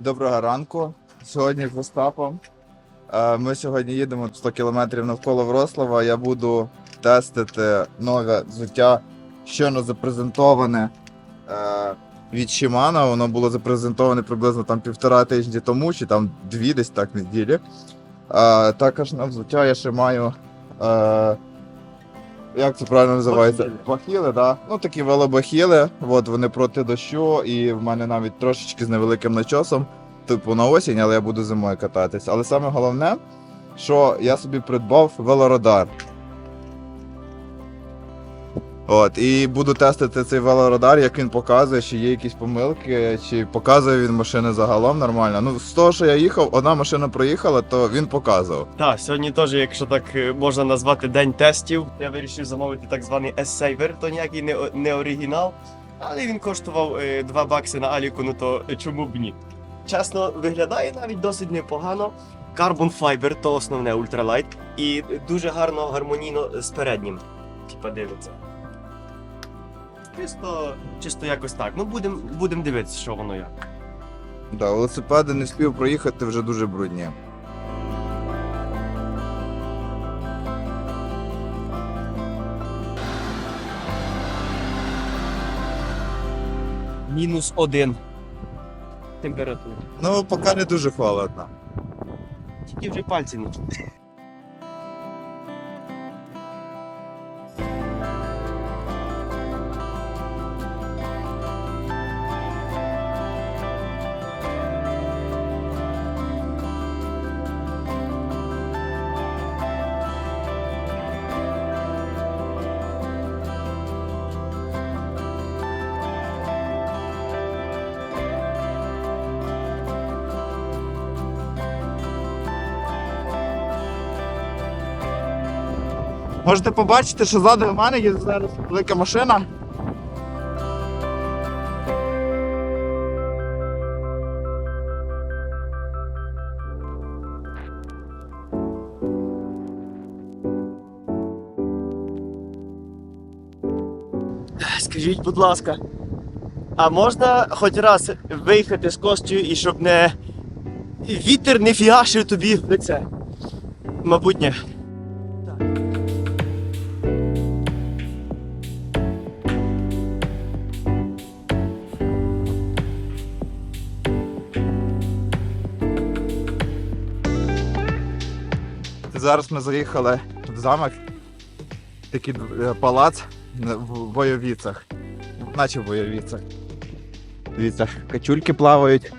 Доброго ранку. Сьогодні з Остапом. Е, Ми сьогодні їдемо 100 кілометрів навколо Врослава. Я буду тестити нове взуття, щойно запрезентоване е, від Shimano. Воно було запрезентоване приблизно там півтора тижні тому, чи там дві десь так неділі. Е, Також на взуття я ще маю. Як це правильно називається? Бахіли. Бахіли, да. Ну такі велобахіли. От вони проти дощу, і в мене навіть трошечки з невеликим начосом, типу на осінь, але я буду зимою кататись. Але саме головне, що я собі придбав велорадар. От, і буду тестити цей велорадар, як він показує, чи є якісь помилки, чи показує він машини загалом нормально. Ну, з того, що я їхав, одна машина проїхала, то він показував. Так, сьогодні теж, якщо так е, можна назвати день тестів, я вирішив замовити так званий S-Saver, то ніякий не, не оригінал, але він коштував е, 2 бакси на Аліку, ну то е, чому б ні? Чесно, виглядає навіть досить непогано. Carbon Fiber то основне ультралайт, і дуже гарно гармонійно з переднім. Типа дивиться. Чисто, чисто якось так. Ну будемо будем дивитися, що воно як. Да, велосипеди не спів проїхати вже дуже брудні. Мінус один. Температура. Ну, поки не дуже холодно. Тільки вже пальці не Можете побачити, що ззаду в мене є зараз велика машина. Скажіть, будь ласка, а можна хоч раз виїхати з костю і щоб не вітер не фігашив тобі в лице? Мабуть, ні. Зараз ми заїхали в замок. Такий е, палац в Бойовіцях. Наче в Бойовіцях. Дивіться, качульки плавають.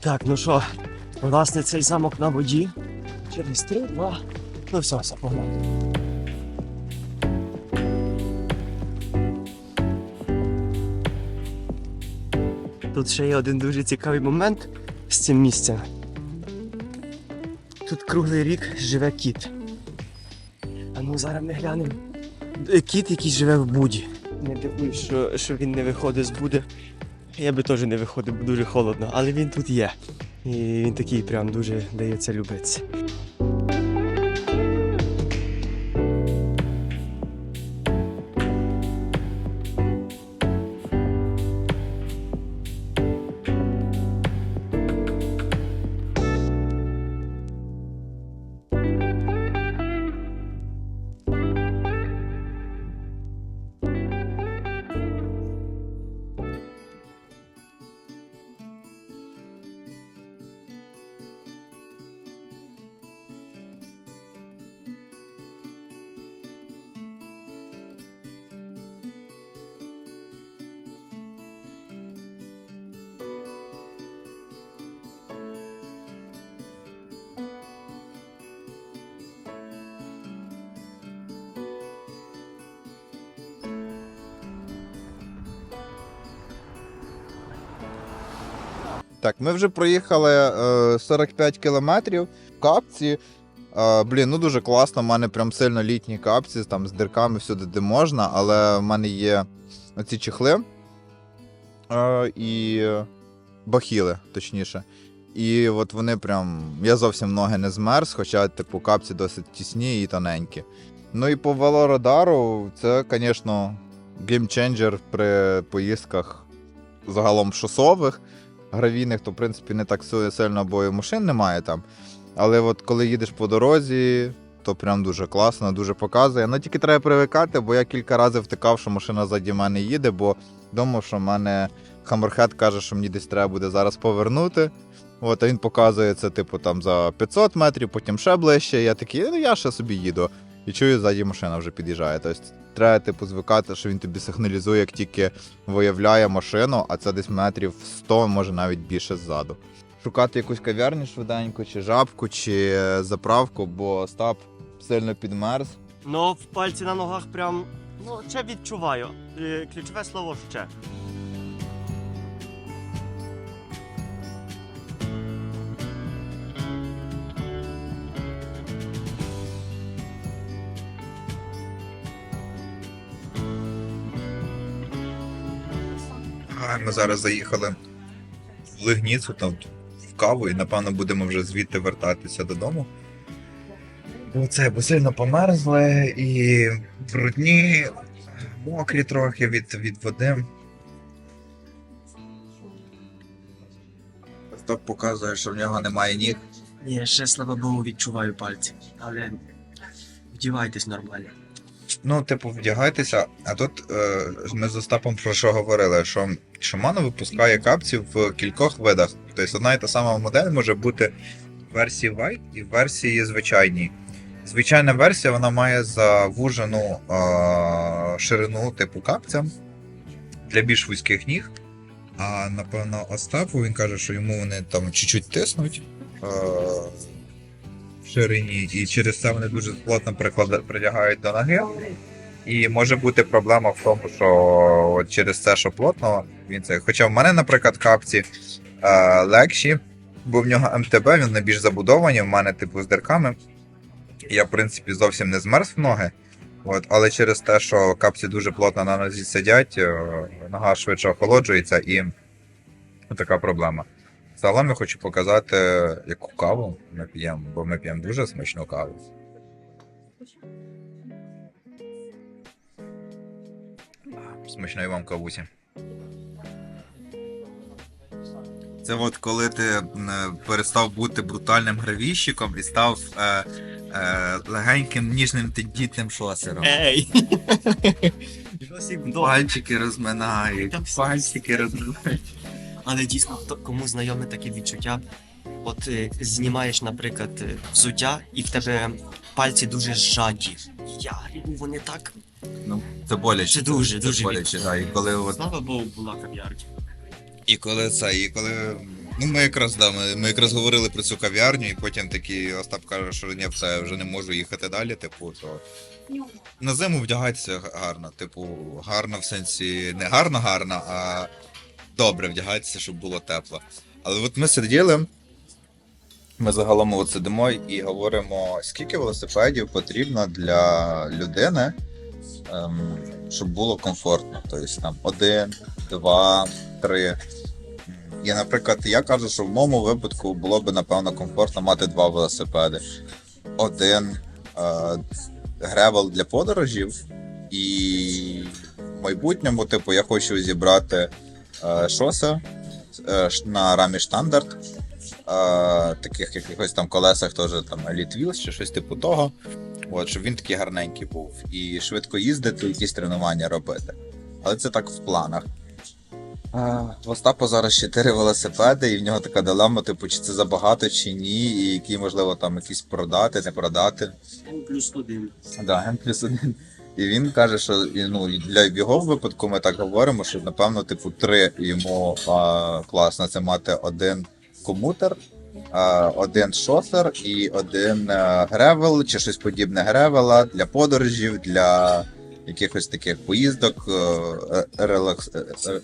Так, ну що, власне, цей замок на воді. Через три, два. Ну все, все, погнали. Тут ще є один дуже цікавий момент з цим місцем. Тут круглий рік живе кіт. А ну зараз ми глянемо. Е, Кіт, який живе в буді. Не дивуюсь, що, що він не виходить з буди. Я би теж не виходив, бо дуже холодно, але він тут є. І він такий прям дуже дається любитися. Так, ми вже проїхали е, 45 кілометрів в капці. Е, блін, ну дуже класно. У мене прям сильно літні капці, там з дирками всюди, де можна, але в мене є оці чехли е, і бахіли, точніше. І от вони прям. Я зовсім ноги не змерз, хоча, типу, капці досить тісні і тоненькі. Ну і по велорадару, це, звісно, геймченджер при поїздках загалом шосових, гравійних, то в принципі не так си- сильно, бо і машин немає там. Але от коли їдеш по дорозі, то прям дуже класно, дуже показує. Ну тільки треба привикати, бо я кілька разів втикав, що машина ззаді мене їде, бо думав, що в мене Хаммерхед каже, що мені десь треба буде зараз повернути. От, а він показує це, типу, там за 500 метрів, потім ще ближче. Я такий, ну я ще собі їду. І чую, ззаді машина вже під'їжджає. Тобто треба, типу, звикати, що він тобі сигналізує, як тільки виявляє машину, а це десь метрів 100, може навіть більше ззаду. Шукати якусь кав'ярню швиденько, чи жабку, чи заправку, бо Остап сильно підмерз. Ну, в пальці на ногах прям. Ну, ще відчуваю. Е, Ключове слово ще. Ми зараз заїхали в Лигніцу, там в каву, і напевно будемо вже звідти вертатися додому. Бо це бо сильно померзли і брудні, мокрі трохи від, від води. Остап показує, що в нього немає ніг. Ні, ще слава Богу, відчуваю пальці. Але вдівайтесь нормально. Ну, типу, вдягайтеся, а тут е, ми з Остапом про що говорили, що Шамана випускає капці в кількох видах. Тобто одна і та сама модель може бути в версії White і в версії звичайній. Звичайна версія вона має завужену е, ширину типу капця для більш вузьких ніг. А напевно, Остапу він каже, що йому вони там чуть-чуть тиснуть. Е, в ширині, і через це вони дуже плотно прилягають до ноги. І може бути проблема в тому, що от через це, що плотно, він це. Хоча в мене, наприклад, капці е, легші, бо в нього МТБ, він найбільш забудовані, в мене типу з дирками. Я, в принципі, зовсім не змерз в ноги. От, але через те, що капці дуже плотно на нозі сидять, е, нога швидше охолоджується і така проблема. Загалом я хочу показати, яку каву ми п'ємо, бо ми п'ємо дуже смачну каву. Смачної вам кавусі. Це от коли ти е, перестав бути брутальним гравійщиком і став е, е, легеньким ніжним тендітним шосером. Ей! Пальчики розминають, пальчики розминають. Але дійсно, хто кому знайоме таке відчуття. От е, знімаєш, наприклад, е, взуття, і в тебе пальці дуже зжаті. Я вони так. Це боляче. Це дуже, дуже боляче, да. І коли от Слава Богу, була кав'ярня. І коли це, і коли. Ну, ми якраз да, ми, ми якраз говорили про цю кав'ярню, і потім такий Остап каже, що ні, все, вже не можу їхати далі. Типу, то на зиму вдягатися гарно. Типу, гарно в сенсі не гарно, гарно, а добре вдягатися, щоб було тепло. Але от ми сиділи. Ми загалом от сидимо і говоримо, скільки велосипедів потрібно для людини, щоб було комфортно. Тобто там один, два, три. І, наприклад, я кажу, що в моєму випадку було б напевно комфортно мати два велосипеди. Один е, гревел для подорожів, і в майбутньому, типу, я хочу зібрати е, шосе е, на рамі штандарт. Е, таких якихось там колесах теж там Elite Wheels чи щось типу того. От, щоб він такий гарненький був. І швидко їздити, якісь тренування робити. Але це так в планах. В Остапа зараз 4 велосипеди, і в нього така дилема, типу, чи це забагато, чи ні, і які, можливо, там якісь продати, не продати. М плюс один. Да, М плюс один. І він каже, що ну, для його випадку ми так говоримо, що напевно, типу, три йому а, класно це мати один комутер, один шосер і один гревел, чи щось подібне гревела для подорожів, для якихось таких поїздок, е, релакс, е, е.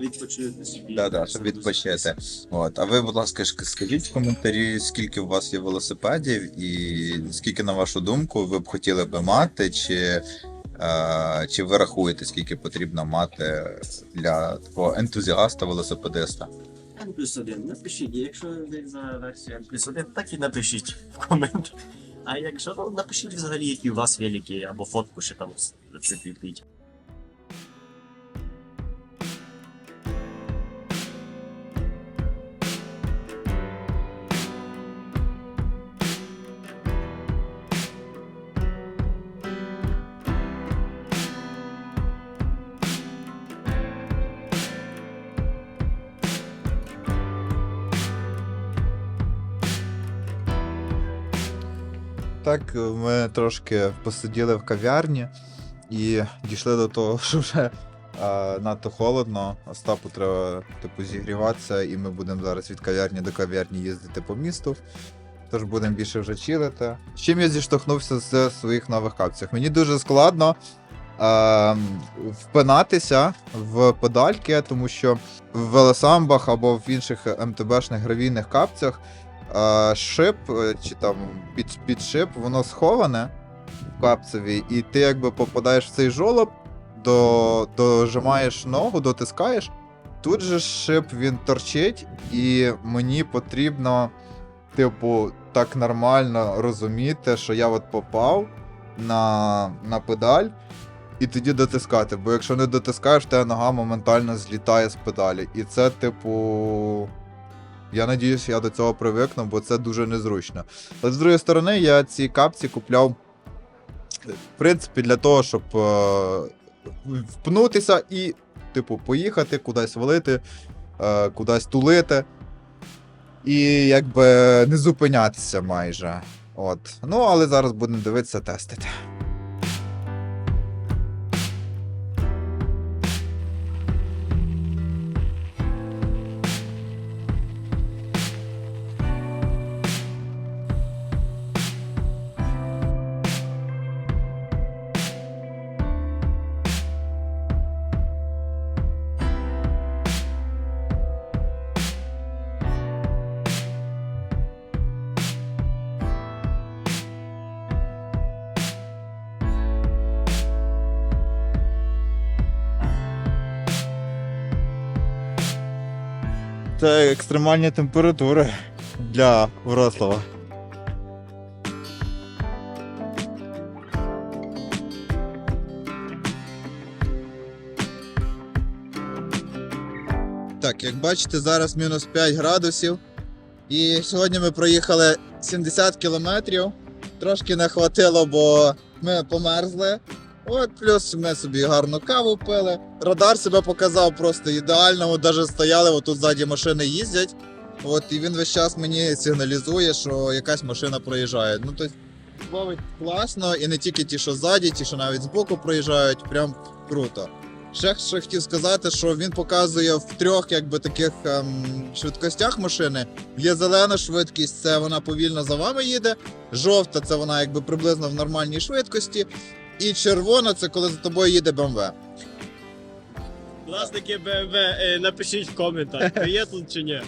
Відпочити собі. Да, да, щоб відпочити. От. А ви, будь ласка, скажіть в коментарі, скільки у вас є велосипедів, і скільки, на вашу думку, ви б хотіли би мати, чи, е, чи ви рахуєте, скільки потрібно мати для такого ентузіаста велосипедиста? М плюс один. Напишіть, якщо ви за версію М плюс один, так і напишіть в комент. А якщо ну, напишіть взагалі, які у вас великі, або фотку ще там прикріпіть. Так, ми трошки посиділи в кав'ярні і дійшли до того, що вже е, надто холодно. Остапу треба типу, зігріватися, і ми будемо зараз від кав'ярні до кав'ярні їздити по місту. Тож будемо більше вже чилити. З чим я зіштовхнувся з своїх нових капцях? Мені дуже складно е, впинатися в педальки, тому що в велосамбах або в інших МТБшних гравійних капцях е, шип е, чи там під, підшип, воно сховане в капцеві, і ти якби попадаєш в цей жолоб, до, дожимаєш ногу, дотискаєш. Тут же шип він торчить, і мені потрібно, типу, так нормально розуміти, що я от попав на, на педаль. І тоді дотискати, бо якщо не дотискаєш, та нога моментально злітає з педалі. І це, типу. Я надіюсь, я до цього привикну, бо це дуже незручно. Але з другої сторони, я ці капці купляв, в принципі, для того, щоб е, впнутися і, типу, поїхати, кудись валити, е, кудись тулити. І якби не зупинятися майже. От. Ну, але зараз будемо дивитися, тестити. Це екстремальні температури для Врослава. Так, як бачите, зараз мінус 5 градусів. І сьогодні ми проїхали 70 кілометрів. Трошки не хватило, бо ми померзли. От, плюс ми собі гарну каву пили. Радар себе показав просто ідеально. От навіть стояли, от тут ззаді машини їздять. От, і він весь час мені сигналізує, що якась машина проїжджає. Ну, тобто, ловить класно, і не тільки ті, що ззаді, ті, що навіть збоку проїжджають, прям круто. Ще, ще хотів сказати, що він показує в трьох якби таких ем, швидкостях машини. Є зелена швидкість, це вона повільно за вами їде. Жовта це вона якби приблизно в нормальній швидкості. І червона це коли за тобою їде БМВ. Власники BMW, е, напишіть в коментах, ви є тут чи ні.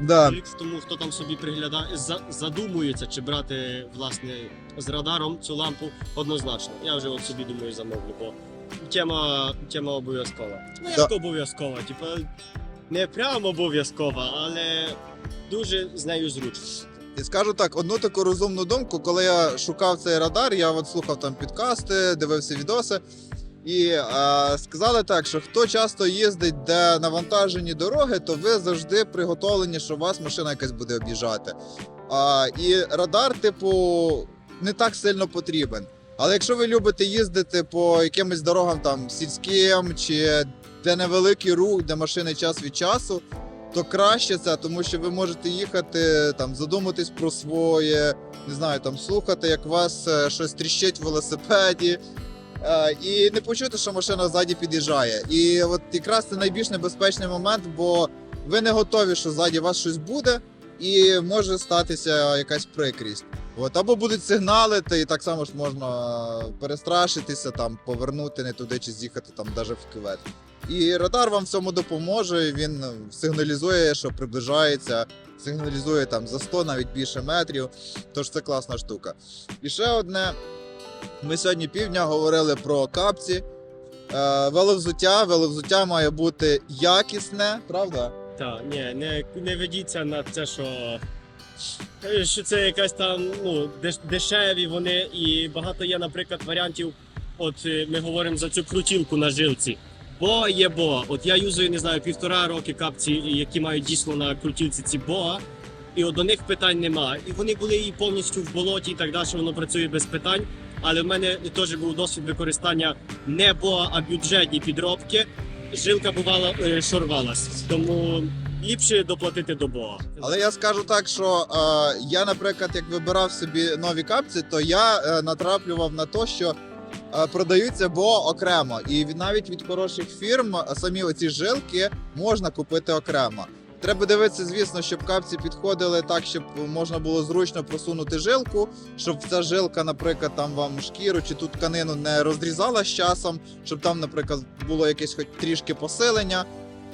Да. Тому хто там собі приглядає, за- задумується, чи брати власне з радаром цю лампу однозначно. Я вже от собі думаю замовлю, бо тема, тема обов'язкова. Ну Да. як обов'язкова, типу, не прямо обов'язкова, але дуже з нею зручно. Скажу так, одну таку розумну думку, коли я шукав цей радар, я от слухав там підкасти, дивився відоси. І е, сказали так, що хто часто їздить, де навантажені дороги, то ви завжди приготовлені, що вас машина якась буде об'їжджати. А, і радар, типу, не так сильно потрібен. Але якщо ви любите їздити по якимось дорогам там сільським чи де невеликий рух, де машини час від часу, то краще це, тому що ви можете їхати там, задуматись про своє, не знаю, там слухати, як вас е, щось тріщить в велосипеді. е, І не почути, що машина ззаді під'їжджає. І от якраз це найбільш небезпечний момент, бо ви не готові, що ззаді вас щось буде, і може статися якась прикрість. От, або будуть сигналити, і так само ж можна перестрашитися, там, повернути не туди чи з'їхати там навіть в кювет. І радар вам в цьому допоможе. Він сигналізує, що приближається, сигналізує там за 100, навіть більше метрів. Тож це класна штука. І ще одне. Ми сьогодні півдня говорили про капці. Е, веловзуття. Веловзуття має бути якісне, правда? Так, ні, не, не ведіться на це, що, що це якась там ну, дешеві вони, і багато є, наприклад, варіантів. От е, ми говоримо за цю крутілку на жилці. Бо є бо. От я юзую, не знаю, півтора роки капці, які мають дійсно на крутілці ці боа. І от до них питань нема. І вони були і повністю в болоті і так далі, воно працює без питань. Але в мене теж був досвід використання не боа, а бюджетні підробки. Жилка бувала е, шорвалась. Тому ліпше доплатити до Бога. Але я скажу так, що е, я, наприклад, як вибирав собі нові капці, то я е, натраплював на те, що е, продаються бо окремо. І від, навіть від хороших фірм е, самі оці жилки можна купити окремо. Треба дивитися, звісно, щоб капці підходили так, щоб можна було зручно просунути жилку, щоб ця жилка, наприклад, там вам шкіру чи ту тканину не розрізала з часом, щоб там, наприклад, було якесь хоч трішки посилення.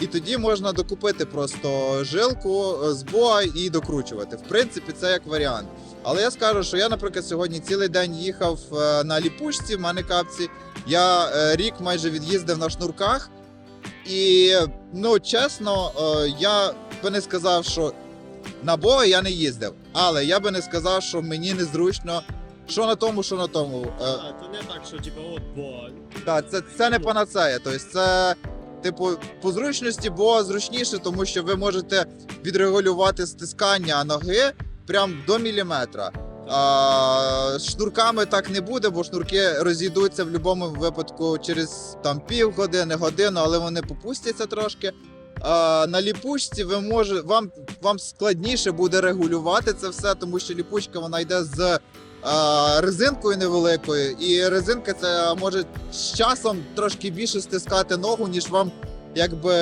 І тоді можна докупити просто жилку е, з боа і докручувати. В принципі, це як варіант. Але я скажу, що я, наприклад, сьогодні цілий день їхав е, на ліпучці, в мене капці. Я е, рік майже від'їздив на шнурках. І ну чесно, я би не сказав, що на боа я не їздив. Але я би не сказав, що мені незручно. Що на тому, що на тому. А, то не так, що типу, от Бога. так, це, це не панацея. Тобто це, типу, по зручності, бо зручніше, тому що ви можете відрегулювати стискання ноги прям до міліметра. А, шнурками так не буде, бо шнурки розійдуться в будь-якому випадку через там півгодини, годину, але вони попустяться трошки. А, на ліпучці ви може, вам, вам складніше буде регулювати це все, тому що ліпучка вона йде з резинкою невеликою, і резинка це може з часом трошки більше стискати ногу, ніж вам якби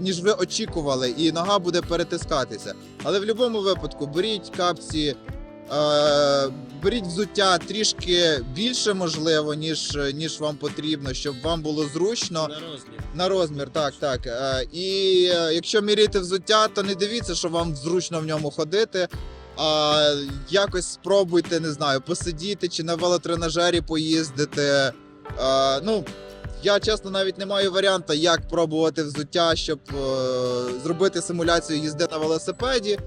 ніж ви очікували, і нога буде перетискатися. Але в будь-якому випадку беріть капці, е, беріть взуття трішки більше можливо, ніж, ніж вам потрібно, щоб вам було зручно. На розмір. На розмір, так, так. І е, якщо міряти взуття, то не дивіться, що вам зручно в ньому ходити. А якось спробуйте, не знаю, посидіти чи на велотренажері поїздити. Е, Ну, я чесно навіть не маю варіанта, як пробувати взуття, щоб е, зробити симуляцію їзди на велосипеді.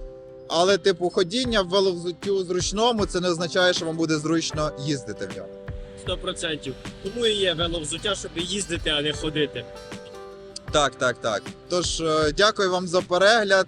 Але, типу, ходіння в веловзуттю зручному, це не означає, що вам буде зручно їздити в ньому. 100%. Тому і є веловзуття, щоб їздити, а не ходити. Так, так, так. Тож, е, дякую вам за перегляд.